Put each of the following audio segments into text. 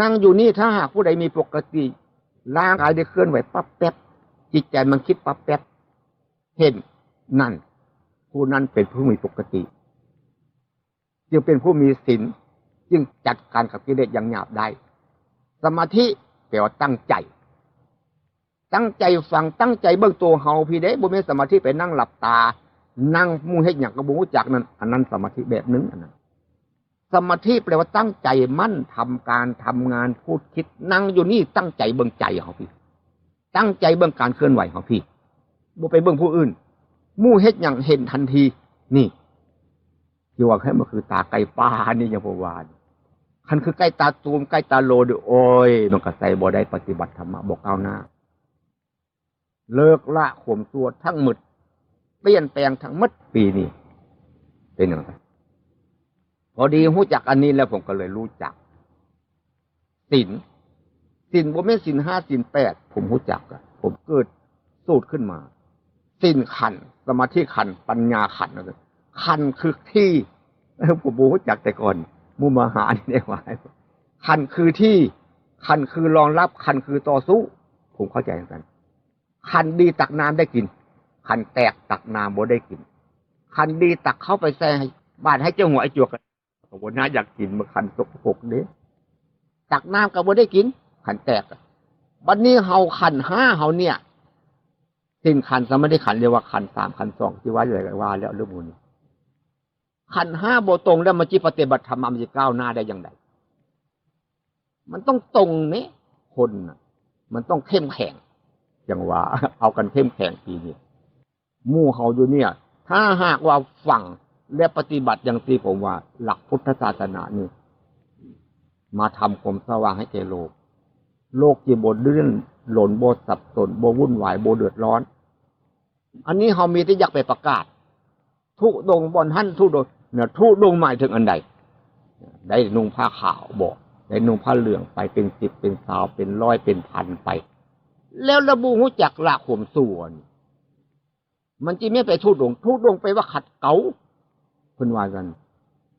นั่งอยู่นี่ถ้าหากผู้ใดมีปกติร่างกายได้เคลื่อนไหวปั๊บแป๊บจิตใจมันคิดปั๊บแป๊บเห็นนั่น ผู้นั้นเป็นผู้มีปกติ จึงเป็นผู้มีศีลจึงจัดการกับกิเลสอย่างหยาบได้ สมาธิแปลว่าตั้งใจ ตั้งใจฟังตั้งใจเบื้องตัวเฮาพี่เด้บ่แม่นสมาธิไปนั่งหลับตา นั่งมูเฮ็ดหยังก็บ่รู้จักนั่นอันนั้นสมาธิแบบหนึงอันนั้น สมาธิแปลว่าตั้งใจมั่นทำการทำงานพูดคิดนั่งอยู่นี่ตั้งใจเบิ่งใจของพี่ ตั้งใจเบิ่งการเคลื่อนไหวของพี่บ่ไปเบิ่งผู้อื่น มู่เฮ็ดอย่างเห็นทันที นี่ที่ว่าแค่มันคือตาไก่ปลานี่ยังบ่ว่าคันคือใกล้ตาตูมใกล้ตาโลดโอ้ยมันก็ใส่บ่ได้ปฏิบัติธรรมะบ่ก้าหน้า เลิกละข่มตัวทั้งหมดเปลี่ยนแปลงทั้งหมดปีนี้เป็นอย่างไร พอดีรู้จักอันนี้แล้วผมก็เลยรู้จักสินสินบ่แม่นสินห้าสินแปดผมรู้จักอะผมเกิดสูตรขึ้นมาสินขันสมาธิขันปัญญาขันนะขันคือที่ผมบ่รู้จักแต่ก่อนมุมาหานี่ได้ว่าขันคือที่ขันคือรองรับขันคือต่อสู้ ผมเข้าใจเหมือนกันขันดีตักน้ำได้กินขันแตกตักน้ำบ่ได้กินขันดีตักเข้าไปแซ่ให้บ้านให้เจ้าหัวไอ้จวก กันก็บ่น่าอยากกินมาคันตกปรกเด้ตักน้ำก็บ่ได้กิน ขันแตกบัดนี้เฮาขันห้าเฮาเนี่ยสิ้นขันสมได้ขันเรียกว่าขันสามขันสองที่ว่าเลยว่า แล้วเรื่องมูลนี้ขันห้าโบตรงแล้วมันจิปฏิบัติธรรมมันจะก้าวหน้าได้อย่างไรมันต้องตรงนี้คนมันต้องเข้มแข็งอย่างว่า เอากันเข้มแข็งทีนี้หมู่เฮาอยู่เนี่ย ถ้าหากว่าฝั่ง และปฏิบัติอย่างที่ผมว่า หลักพุทธศาสนานี่มาทำความสว่างให้แก่โลก โลกจีบดเลื่อนหล่นโบสับสนโบวุ่นวายโบเดือดร้อน อันนี้เขามีที่อยากไปประกาศ ทุดงบอลท่านทุดงเนี่ยทุดงหมายถึงอันใด ได้นุ่งผ้าขาวบอก ได้นุ่งผ้าเหลืองไปเป็นสิบเป็นสาวเป็นร้อยเป็นพันไป แล้วระบุหูจักละข่มส่วน มันจีไม่ไปทุดงทุดงไปว่าขัดเกา เพิ่นว่ากัน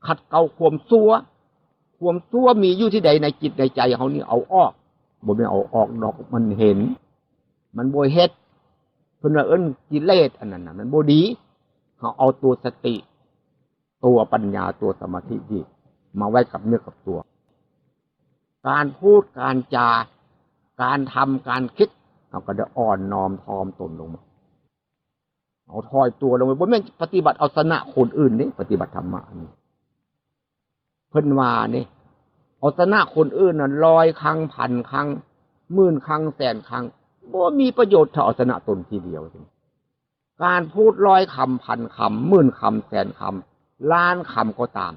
ขัดเกลาควมซัวควมซัวมีอยู่ที่ใดในจิตในใจเขานี่เอาออกบ่ไม่เอาออกดอกมันเห็น มันบ่เฮ็ดเพิ่นว่าเอิ้นกิเลสอันนั้นนะมันบ่ดีเขาเอาตัวสติ ตัวปัญญาตัวสมาธิที่มาไว้กับเนื้อกับตัว การพูดการจา การทำการคิดเราก็ได้อ่อนน้อมทอมตนลงมา เอาถอยตัวลงไปบ่แม่นปฏิบัติเอาชนะคนอื่นนี่ปฏิบัติธรรมะนี่เพิ่นว่านี่เอาชนะคนอื่นน่ะร้อยครั้งพันครั้งหมื่นครั้งแสนครั้งบ่มีประโยชน์ถ้าเอาชนะตนทีเดียวการพูดร้อยคำพันคำหมื่นคำแสนคำล้านคำก็ตาม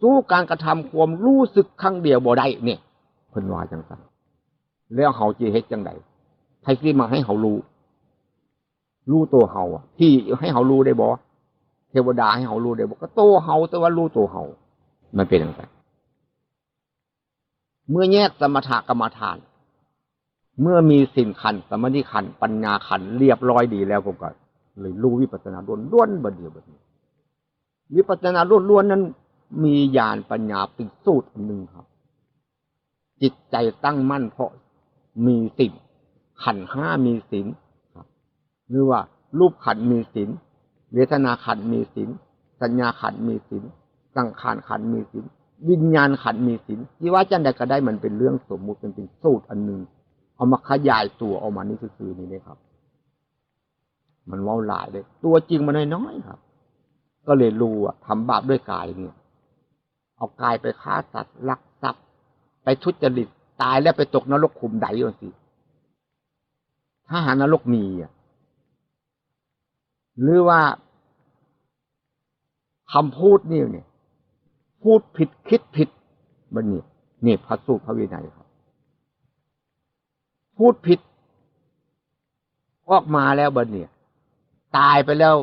สู้การกระทำความรู้สึกครั้งเดียวบ่ได้เนี่ยเพิ่นว่าจังซั่นแล้วเฮาสิเฮ็ดจังไดให้สิมาให้เฮารู้ รู้ตัวเฮาอะที่ให้เฮารู้ได้บ่เทวดาให้เฮารู้ได้บ่ก็โตวเฮาแต่ว่ารู้ตัวเฮามันเป็นอย่างไรเมื่อแยกสมถกรรมฐาน เมื่อมีสินขันสมาธิขันปัญญาขันเรียบร้อยดีแล้วผมก็เลยรู้วิปัสสนาล้วนล้วนบัดเดียวบัดนี้วิปัสสนาล้วนล้วนนั้น มีญาณปัญญาเป็นสูตรหนึ่งครับ จิตใจตั้งมั่นเพราะมีสินขันห้ามีสิน หรือว่า รูปขันมีศีลเวทนาขันมีศีลสัญญาขันมีศีลสังขารขันมีศีลวิญญาณขันมีศีลที่ว่าจันใดก็ได้มันเป็นเรื่องสมมุติเป็นเป็นสูตรอันหนึ่งเอามาขยายตัวออกมานี่คือๆนี่เลยครับ มันว่าหลายเลย ตัวจริงมันน้อยๆครับ ก็เลยรู้อะทำบาปด้วยกายเนี่ย เอากายไปฆ่าสัตว์ลักทรัพย์ ไปทุจริตตายแล้วไปตกนรกขุมใดก่อนสิถ้าหานรกมีอะ หรือว่าคำพูดนี่เนี่ยพูดผิดคิดผิดมันนี่นี่พระสูตรพระวินัยครับ พูดผิด ออกมาแล้วบันเนี่ยตายไปแล้ว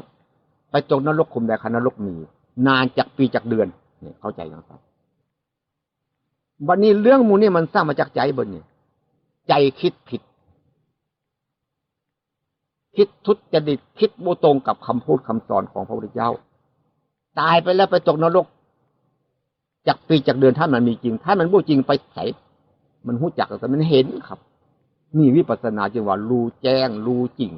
ไปจงนรกคุมใดคณนรกมี นานจากปีจากเดือนเนี่ยเข้าใจยังครับบันนี้เรื่องมูนี่มันสร้างมาจากใจบันเนี่ยใจคิดผิด คิดทุจริตคิดโมตรงกับคำพูดคำสอนของพระพุทธเจ้า ตายไปแล้วไปตกนรกจากปีจากเดือนถ้ามันมีจริง ถ้ามันบ่จริงไปไสมันหู้จักแต่มันเห็นครับ นี่วิปัสสนาจึงว่า รู้แจ้ง รู้จริง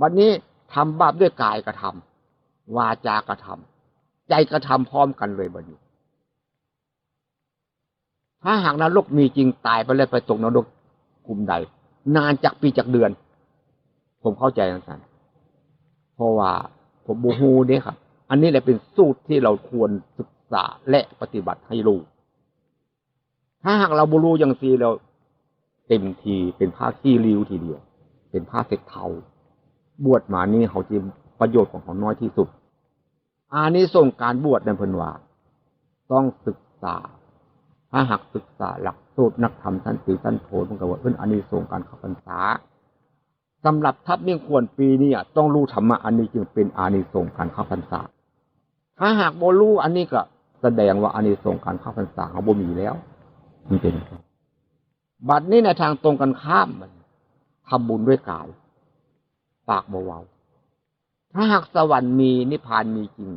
วันนี้ทำบาปด้วยกายกระทำวาจากระทำใจกระทำพร้อมกันเลยบัดนี้ถ้าหากนรกมีจริงตายไปแล้วไปตกนรกกลุ่มใด นานจากปีจากเดือน ผมเข้าใจกันเพราะว่าผมบูฮูเนี่ยครับ อันนี้แหละเป็นสูตรที่เราควรศึกษาและปฏิบัติให้รู้ ถ้าหากเราบูรู้อย่างซีเราเต็มทีเป็นผ้าขี้ริ้วทีเดียว เป็นผ้าเสร็จเทาบวชมานี่เขาจะประโยชน์ของเขาน้อยที่สุดอานี้ส่งการบวชในพันวาต้องศึกษา ถ้าหากศึกษาหลัก สูตรนักธรรมท่านสีท่านโทมันก็ว่าเอื้นอานิสงส์การเข้าพรรษาสำหรับทัพเมี่ยงควรปีนี้ต้องรู้ธรรมะอันนี้จึงเป็นอานิสงส์การเข้าพรรษา ถ้าหากโบรู้อันนี้ก็แสดงว่าอานิสงส์การเข้าพรรษาเขาบ่มีแล้ว มันเป็นอย่างนั้นบัดนี้ในทางตรงกันข้ามมันทำบุญด้วยกาย ปากเบาๆถ้าหากสวรรค์มีนิพพานมีจริง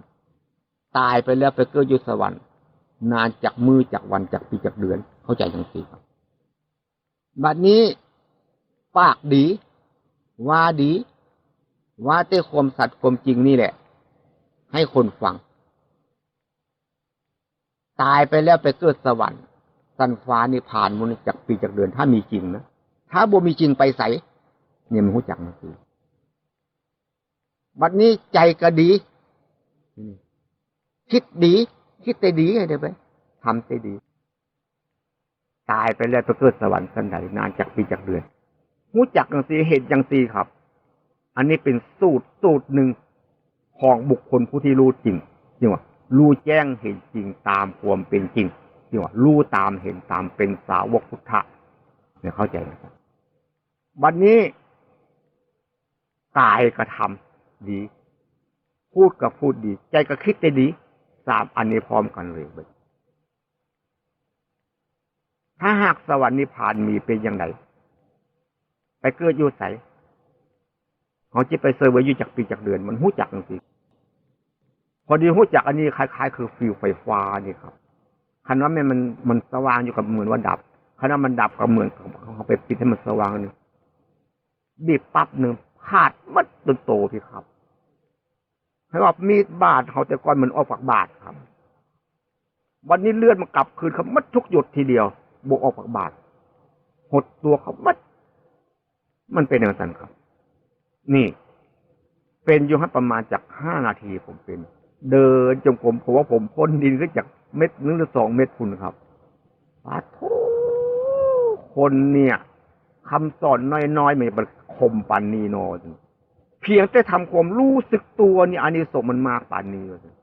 ตายไปแล้วไปเกิดอยู่สวรรค์ นานจากมือจากวันจากปีจากเดือน เข้าใจทั้งสี่ครับบัดนี้ ปากดี ว่าดี ว่าแต่ความสัตย์ความจริงนี่แหละ ให้คนฟัง ตายไปแล้วไปเกิดสวรรค์ สันฟ้านิพพานมันจากปีจากเดือนถ้ามีจริงนะถ้าบ่มีจริงไปใสเนี่ยมันหูจักนะคือบัดนี้ใจก็ดี คิดดี คิดแต่ดีไงเดี๋ยวไปทำแต่ดี ตายไปแล้วไปเกิดสวรรค์สันใดนานจากปีจากเดือนหูจักอย่างสีเห็นอย่างสีครับ อันนี้เป็นสูตรสูตรหนึ่งของบุคคลผู้ที่รู้จริงจริงว่ารู้แจ้งเห็นจริงตามความเป็นจริงจริงว่ารู้ตามเห็นตามเป็นสาวกพุทธะเนี่ยเข้าใจไหมครับวันนี้กายกระทำดี พูดกับพูดดี ใจก็คิดได้ดีสามอันนี้พร้อมกันเลยเว้ยถ้า หากสวรรค์นิพพานมีเป็นอย่างไรไปเกิดอยู่ใสเขาจะไปเซอร์ไว้อยู่จากปีจากเดือน มันหู้จักจริงพอดีหู้จักอันนี้คล้าย ๆ คือฟิวไฟฟ้านี่ครับคันว่ามันมันมันสว่างอยู่กับเหมือนว่าดับคันว่ามันดับก็เหมือนเขาไปปิดให้มันสว่างนึงบีบปั๊บหนึ่งขาดมัดจนโตพี่ครับให้ว่ามีดบาดเขาแต่ก่อนมันออกปากบาดครับ วันนี้เลือดมันกลับคืนเขามัดทุกหยดทีเดียว บกออกปากบาดหดตัวเขามัด มันเป็นอย่างนั้นครับ นี่ เป็นอยู่ให้ประมาณจากห้านาทีผมเป็น เดินจงผมผมว่าผมพ้นดินขึ้นจากเม็ดนึงหรือสองเม็ดคุณครับปาโทคนเนี่ยคำสอนน้อยๆมันคมปันนีนอเพียงแต่ทำความรู้สึกตัวนี่อันนี้สมมันมากปานนี้เลย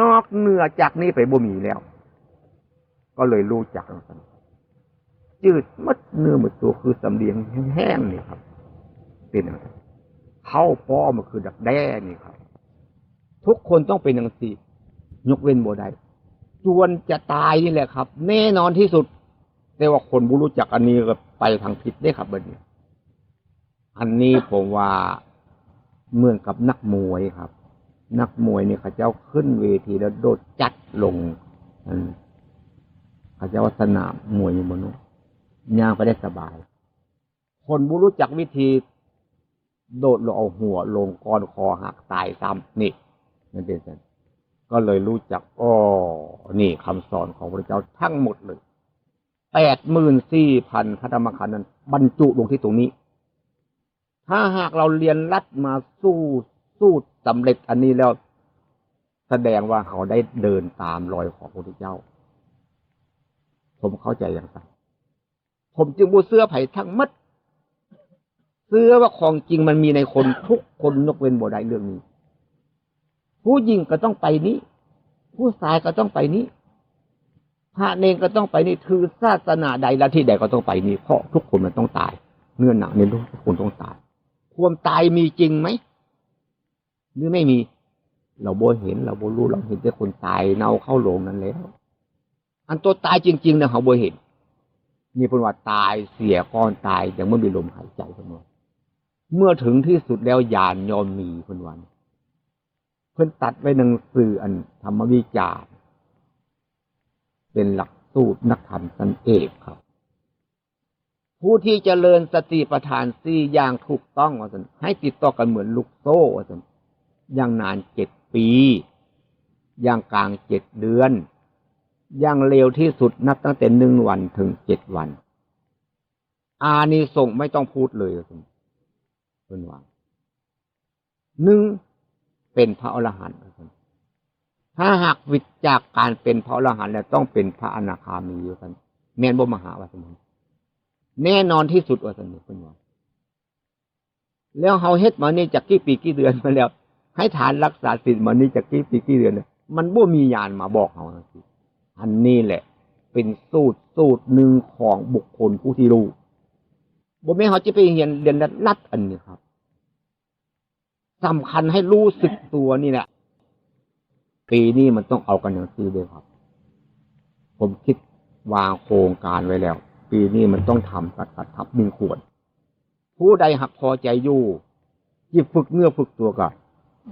นอกเหนือจากนี้ไปบ่มีแล้ว ก็เลยรู้จักกันจืดมัดเนื้อหมดตัวคือสำเลียงแห้งๆนี่ครับ เป็นอะไรเข้าป้อมันคือดักแด้นี่ครับ ทุกคนต้องเป็นอย่างสี่ยกเว้นโบได้จวนจะตายนี่แหละครับ แน่นอนที่สุดแต่ว่าคนบุรู้จักอันนี้ก็ไปทางผิดได้ครับบันนี้อันนี้ผมว่าเหมือนกับนักมวยครับ นักมวยเนี่ยเขาเจ้าขึ้นเวทีแล้วโดดจัดลง เขาเจ้าสนามมวยอยู่บนนู้นย่างไปได้สบาย คนบุรู้จักวิธี โดดลงเอาหัวลงก้อนคอหักตายซ้ำนี่นั่นเป็นสันก็เลยรู้จักอ๋อนี่คำสอนของพระเจ้าทั้งหมดเลยแปดหมื่นสี่พันพระธรรมขันธ์นั้น บรรจุลงที่ตรงนี้ ถ้าหากเราเรียนรัดมาสู้สู้สำเร็จอันนี้แล้ว แสดงว่าเขาได้เดินตามรอยของพระพุทธเจ้า ผมเข้าใจอย่างไรผมจึงบูเสื้อไผ่ทั้งมัดเสื้อว่าของจริงมันมีในคนทุกคนนกเว้นบ่ได้เรื่องนี้ ผู้หญิงก็ต้องไปนี้ ผู้ชายก็ต้องไปนี้พระเนงก็ต้องไปนี่คือศาสนาใดละที่ใดก็ต้องไปนี่เพราะทุกคนมันต้องตาย เนื้อหนักในทุกคนต้องตาย ความตายมีจริงไหมหรือไม่มี เราโบเห็น เราโบรู้เราเห็นแต่คนตายเน่าเข้าโลงนั้นแล้ว อันตัวตายจริงๆเนี่ยเขาโบเห็น มีพนว่าตายเสียก้อนตายอย่างเมื่อมีลมหายใจเสมอเมื่อถึงที่สุดแล้วยานยอมมีพนวันเพิ่นตัดไว้หนังสืออันธรรมวิจารเป็นหลักสูตรนักธรรมสันเอกครับ ผู้ที่เจริญสติปัฏฐานสี่อย่างถูกต้องว่าสันให้ติดต่อกันเหมือนลูกโซ่ว่าสันอย่างนานเจ็ดปี อย่างกลางเจ็ดเดือน อย่างเร็วที่สุดนับตั้งแต่หนึ่งวันถึงเจ็ดวัน อานิสงส์ไม่ต้องพูดเลยว่าสันเป็นว่าหนึ่งเป็นพระอรหันต์ว่าสันถ้าหากวิจากการเป็นพระอรหันต์แล้วต้องเป็นพระอนาคามีว่าสันแม่นบ่มหาวาสันแน่นอนที่สุดว่าสันเป็นว่าแล้วเฮาเฮ็ดมานี่จากกี่ปีกี่เดือนมาแล้ว ให้ฐานรักษาศีลมานี่จากกี่ปีกี่เดือนเนี่ยมันบ่มีญาณมาบอกเฮาสิ อันนี้แหละ เป็นสูตรสูตรหนึ่งของบุคคลผู้ที่รู้บ่แม่เขาจะไปเรียนเรียนรัดอันนี้ครับสำคัญให้รู้สึกตัวนี่แหละปีนี้มันต้องเอากันอย่างซีเลยครับ ผมคิดวางโครงการไว้แล้ว ปีนี้มันต้องทำตัดตัดทับหนึ่งขวดผู้ใดหักพอใจอยู่ที่ฝึกเนื้อฝึกตัวก็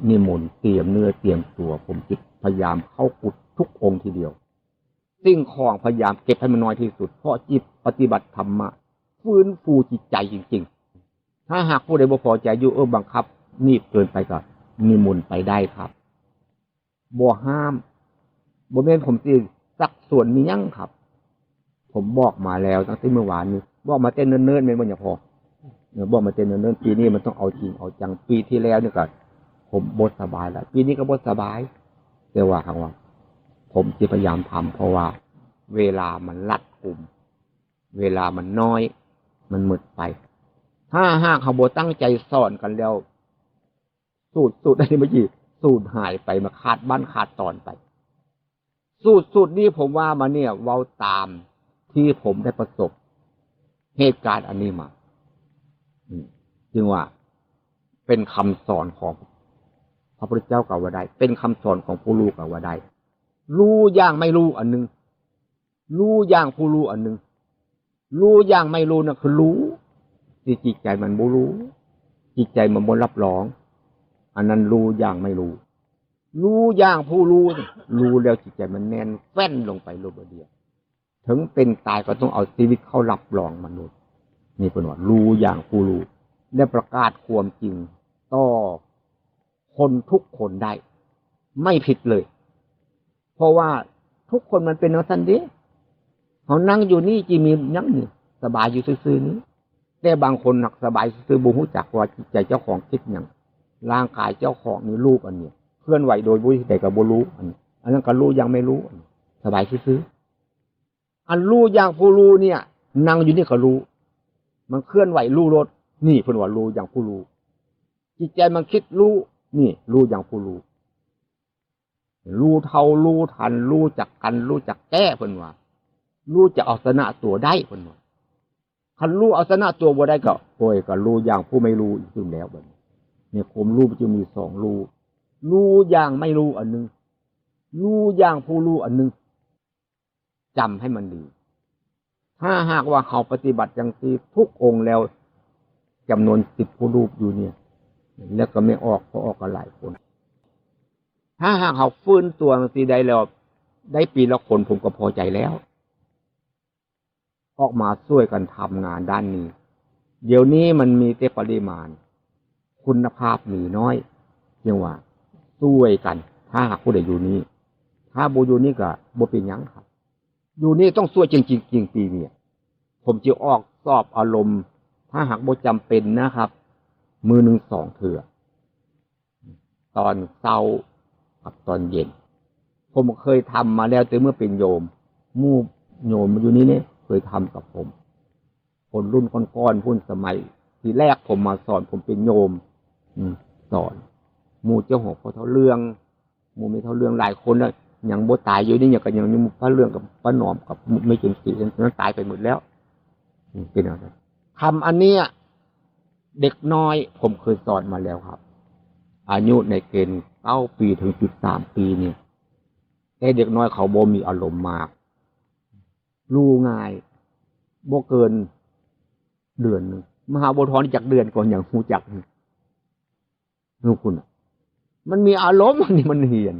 นิมนต์เตรียมเนื้อเตรียมตัว ผมจิตพยายามเข้ากุดทุกองค์ทีเดียว สิ่งของพยายามเก็บให้มันน้อยที่สุด เพราะจิตปฏิบัติธรรมะฟื้นฟูจิตใจจริง ๆ ถ้าหากผู้ใดบ่พอใจอยู่เออบังคับ นี่เกินไปก็นิมนต์ไปได้ครับบ่ห้ามบ่แม่นผมสิสักส่วนมียั่งครับ ผมบอกมาแล้วตั้งแต่เมื่อวานนี้บอกมาเต้นเนิ่นๆไม่มันอย่าพอเนี่ยบอกมาเต้นเนิ่นๆปีนี้มันต้องเอาจริงเอาจังปีที่แล้วเนี่ยก็ผมบดสบายแล้วปีนี้ก็บดสบายแต่ว่าครั้งว่า ผมจะพยายามทำเพราะว่า เวลามันลัดกลุ่ม เวลามันน้อย มันหมดไป ถ้าหากขาโบตั้งใจสอนกันแล้ว สูตรสูตรอันนี้เมื่อกี้สูตรหายไปมาขาดบ้านขาดตอนไป สูตรสูตรนี้ผมว่ามาเนี่ยเว้าตามที่ผมได้ประสบเหตุการณ์อันนี้มาจึงว่าเป็นคำสอนของพระพุทธเจ้ากับว่าได้ เป็นคำสอนของผู้รู้กับว่าได้ รู้อย่างไม่รู้อันหนึ่งรู้อย่างผู้รู้อันหนึ่งรู้อย่างไม่รู้นะคือรู้ที่จิตใจมันบ่รู้ จิตใจมันบ่รับรอง อันนั้นรู้อย่างไม่รู้ รู้อย่างผู้รู้รู้แล้วจิตใจมันแน่นแฟ้นลงไปโลบเดียวถึงเป็นตายก็ต้องเอาชีวิตเข้ารับรองมนุษย์นี่เป็นว่ารู้อย่างผู้รู้ และประกาศความจริงต่อคนทุกคนได้ ไม่ผิดเลย เพราะว่าทุกคนมันเป็นนักสันดีเขานั่งอยู่นี่จีมีนั่งนี่สบายอยู่ซื่อๆนี้แต่บางคนหนักสบายซื่อบุหูจักว่าจิตใจเจ้าของคิดอย่างร่างกายเจ้าของนี่รูปอันเนี้ยเคลื่อนไหวโดยบุญแต่กับบุรู้อันนี้อันนั้นก็รู้ยังไม่รู้นนสบายซื่ออันรู้อย่างผู้รู้เนี่ยนั่งอยู่นี่ก็รู้ มันเคลื่อนไหวรู้รถนี่เพิ่นว่ารู้อย่างผู้รู้จิตใจมันคิดรู้นี่รู้อย่างผู้รู้ รู้เท่ารู้ทัน รู้จักกัน รู้จักแก้เพิ่นว่ารู้จะเอาชนะตัวได้เพิ่นว่าคันรู้เอาชนะตัวบ่ได้ก็โอยก็รู้อย่างผู้ไม่รู้อีกซึ่แล้วบัดนี้เนี่ยผมรู้จะมีสองรู้รู้อย่างไม่รู้อันหนึงรู้อย่างผู้รู้อันหนึงจำให้มันดี ถ้าหากว่าเขาปฏิบัติอย่างที่ทุกองค์แล้วจำนวนสิบผู้รูปอยู่เนี่ย แล้วก็ไม่ออกเพราะออกกันหลายคน ถ้าหากเขาฟื้นตัวสีได้แล้ว ได้ปีละคนผมก็พอใจแล้ว ออกมาช่วยกันทำงานด้านนี้ เดี๋ยวนี้มันมีแต่ปริมาณ คุณภาพมีน้อยเพียงว่าช่วยกัน ถ้าหากผู้ใดอยู่นี้ ถ้าโบอยู่นี่ก็โบเป็นยังครับ อยู่นี่ต้องช่วยจริงจริงจริงปีเนี่ยผมจะออกสอบอารมณ์ ถ้าหากโบจำเป็นนะครับ มือหนึ่งสองเถื่อตอนเช้า กับตอนเย็น ผมเคยทำมาแล้วแต่เมื่อเป็นโยม มู่โยมมาอยู่นี่เนี่ยเคยทำกับผม คนรุ่นก้อนๆพุ่นสมัย ทีแรกผมมาสอนผมเป็นโยม อืมสอนมู่เจ้าหกพอเท่าเรื่องมู่ไม่เท่าเรื่องหลายคนแล้วยังโบตายอยู่นี่อย่างกันยังมีพระเรื่องกับพระหนอมกับไม่เกินสี่นั้นตายไปหมดแล้วอืมเป็นอะไรคำอันเนี้ยเด็กน้อยผมเคยสอนมาแล้วครับ อายุในเกณฑ์เก้าปีถึงจุดสามปีเนี่ยแต่เด็กน้อยเขาโบมีอารมณ์มาก รู้ง่ายโบเกินเดือนหนึ่งมหาโบทอนจากเดือนก่อนอย่างหูจักนี่รู้คุณอะมันมีอารมณ์อันนี้มันเหียน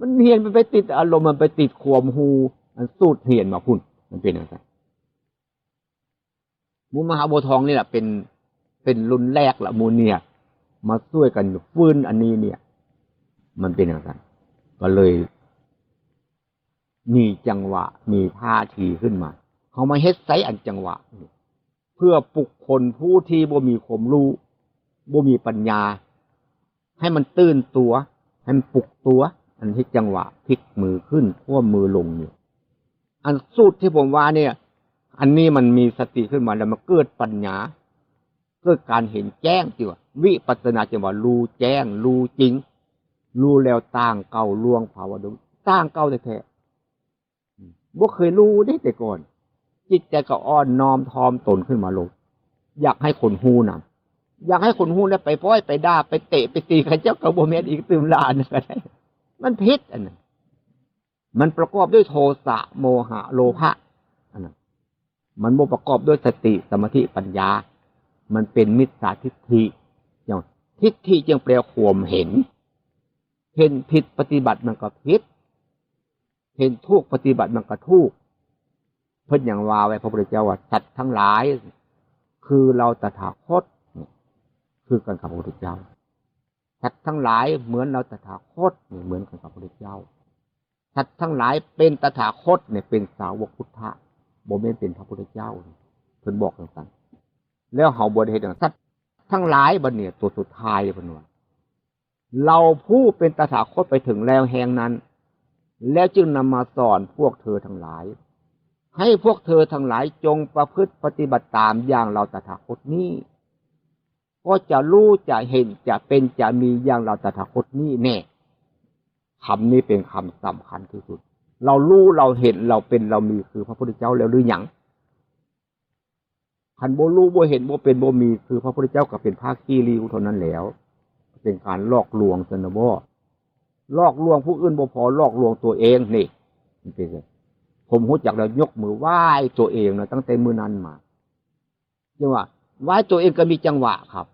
มันเหียนมันไปติดอารมณ์มันไปติดความหูมันสูดเหียนมาพุ่น มันเป็นอย่างไรมูมหาโบวทองนี่แหละเป็นเป็นรุ่นแรกละมูเนี่ย มาช่วยกันฟื้นอันนี้เนี่ย มันเป็นอย่างไรก็เลยมีจังหวะ มีท่าทีขึ้นมา เขามาเฮ็ดไซอันจังหวะ เพื่อปลุกคนผู้ที่บ่มีความรู้บ่มีปัญญา ให้มันตื่นตัว ให้มันปลุกตัว อันที่จังหวะพลิกมือขึ้นท่วมมือลงเนี่ยอันสูตรที่ผมว่าเนี่ย อันนี้มันมีสติขึ้นมาแล้วมันเกิดปัญญา เกิดการเห็นแจ้งจิว่า วิปัสนาจังหวะรู้แจ้งรู้จริง รู้แล้วต่างเก่าล่วงภาวะดุต่างเก่าแท้ๆบ่เคยรู้ได้แต่ก่อน จิตใจก็อ่อนน้อมทอมตนขึ้นมาลง อยากให้คนหูนำอยากให้คนหูแล้วไปป้อยไปด่าไปเตะไปตีข้าเจ้ากับโบเมนอีกตื่มลานก็ได้มันพิษอันนั้นมันประกอบด้วยโทสะโมหะโลภะอันนั้นมันบ่ประกอบด้วยสติสมาธิปัญญา มันเป็นมิจฉาทิฏฐิ อย่างทิฏฐิจึงแปลข่มเห็น เห็นผิดปฏิบัติมันก็ผิด เห็นทุกปฏิบัติมันก็ทุกเพิ่นอย่างว่าไว้พระพุทธเจ้าว่าสัตว์ทั้งหลาย คือเราตถาคตเนี่ยคือกันกับพระพุทธเจ้าสัตว์ทั้งหลายเหมือนเราตถาคตเนี่ยเหมือนกันกับพระพุทธเจ้าสัตว์ทั้งหลายเป็นตถาคตเนี่ยเป็นสาวกพุทธะโมเมนเป็นพระพุทธเจ้าเพิ่นบอกกันแล้วเฮาบ่ได้เฮ็ดสัตว์ ทั้งหลายบัดเนี่ยตัวสุดท้ายเพิ่นว่าเราผู้เป็นตถาคตไปถึงแล้วแห่งนั้น แล้วจึงนำมาสอนพวกเธอทั้งหลาย ให้พวกเธอทั้งหลายจงประพฤติปฏิบัติตามอย่างเราตถาคตนี้ก็จะรู้จะเห็นจะเป็นจะมีอย่างเราตถาคตนี้แน่คำนี้เป็นคำสำคัญที่สุด เรารู้เราเห็นเราเป็นเรามีคือพระพุทธเจ้าแล้วหรือยัง คันโบรู้โบเห็นโบเป็นโบมี คือพระพุทธเจ้าก็เป็นภาคขี้ริ้วเท่านั้นแล้ว เป็นการลอกลวงสนบลอกลวงผู้อื่นบ่พอลอกลวงตัวเองนี่มันเป็นไงผมรู้จักแล้วยกมือไหว้ตัวเองนะตั้งแต่มือนั้นมาจังว่าไหว้ตัวเองก็มีจังหวะครับ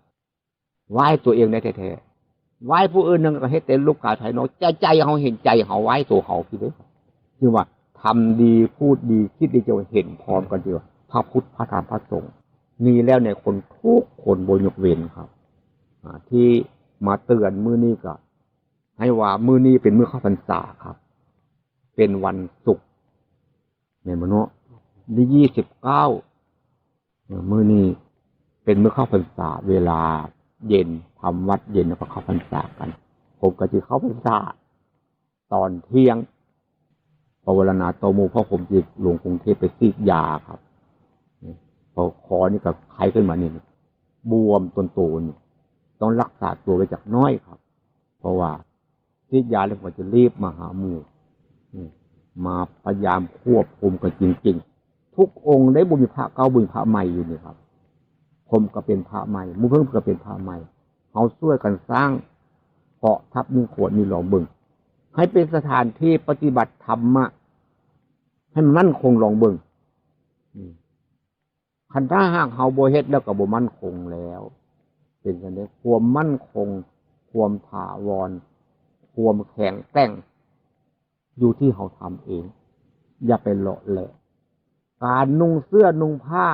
ไหว้ตัวเองได้แท้ๆไหว้ผู้อื่นนั่นก็ให้เต็มลูกกาไทยนกใจใจเขาเห็นใจเขาไหว้ตัวเขาพี่เด้อคือว่าทำดีพูดดีคิดดีจะเห็นพร้อมกันเดียว พระพุทธพระธรรมพระสงฆ์มีแล้วในคนทุกคนบนยกเว้นครับที่มาเตือนมือนี้ก็ให้ว่ามือนี้เป็นมือเข้าพรรษาครับ เป็นวันศุกร์ในมโนที่ยี่สิบเก้ามือนี้เป็นมือเข้าพรรษา เวลาเย็นทำวัดเย็นแล้วก็เข้าพรรษากัน ผมก็จะเข้าพรรษา ตอนเที่ยงภาวนาโตมูเพราะผมจะลวงกรุงเทพไปซีดยาครับ พอคอนี่กับไข้ขึ้นมานี่บวมต้นโตนี่ต้องรักษาตัวไว้จากน้อยครับ เพราะว่าซีดยาแล้วผมจะรีบมาหาหมู่มาพยายามควบคุมกันจริงๆ ทุกองค์ได้บุญพระเก้าบุญพระใหม่อยู่นี่ครับ ผมก็เป็นพระใหม่มูเพิ่งก็เป็นพระใหม่เขาช่วยกันสร้างเกาะทับมีขวดมีหลอมบึง ให้เป็นสถานที่ปฏิบัติธรรมะให้มันมั่นคงลองเบิ่ง คันถ้าหากเฮาโบเฮ็ดแล้วก็บ่มั่นคงแล้ว เป็นกันได้ความมั่นคง ความถาวร ความแข็งแกร่ง อยู่ที่เขาทำเอง อย่าไปเลาะแหละการนุ่งเสื้อนุ่งผ้า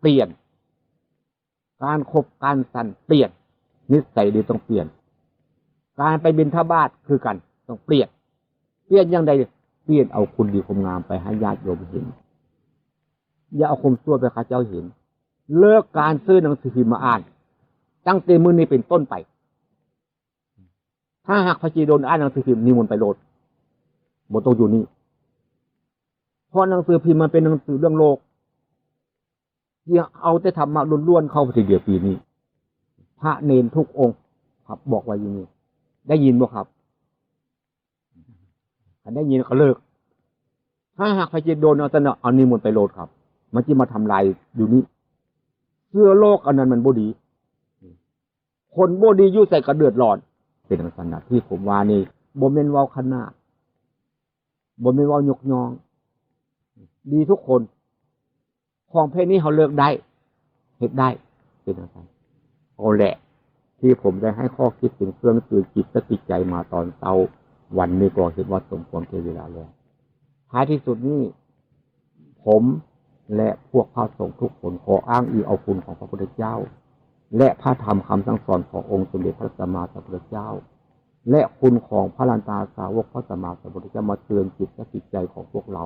เปลี่ยน การคบการสันเปลี่ยน นิสัยดีต้องเปลี่ยน การไปบินทบาทคือกัน ต้องเปลี่ยน เปลี่ยนอย่างใดเปลี่ยนเอาคุณดีคมงามไปให้ญาติโยมเห็น อย่าเอาคมซั่วไปข้าเจ้าเห็น เลิกการซื้อหนังสือพิมพ์มาอ่าน ตั้งแต่มือนี้เป็นต้นไป ถ้าหากพระจีโดนอ่านหนังสือพิมพ์นิมนต์ไปโหลดบนต้องอยู่นี่เพราะหนังสือพิมพ์มันเป็นหนังสือเรื่องโลกที่เอาแต่ธรรมะล้วนๆเข้าไปทีเดียวปีนี้ พระเนนทุกองค์ ครับบอกไว้อย่างนี้ได้ยินบ่ครับถ้าได้ยินก็เลิก ถ้าหากพระจีโดนเอาแต่เนะเอานิมนต์ไปโหลดครับ มันจะมาทำลายอยู่นี้เสื้อโลกอันนั้นมันบดี คนบดียุ่ใส่กระเดือดร้อน เป็นลักษณะที่ผมว่านี่บ่เมนว้าขนาดบ่เมนว้ายกยอง ดีทุกคน ของเพศนี้เขาเลิกได้เหตุได้เป็นอะไรเอาแหละที่ที่ผมได้ให้ข้อคิดเป็นเครื่องตื่นจิตสติใจมาตอนเช้าวันนี้ก็เห็นว่าสมควรเกินเวลาแล้วท้ายที่สุดนี้ผม และพวกพระสงฆ์ทุกคนขออ้างอิงเอาคุณของพระพุทธเจ้า และพระธรรมคำสั่งสอนขององค์สมเด็จพระสัมมาสัมพุทธเจ้า และคุณของพระลันตาสาวกพระสัมมาสัมพุทธเจ้ามาเตือนจิตและจิตใจของพวกเรา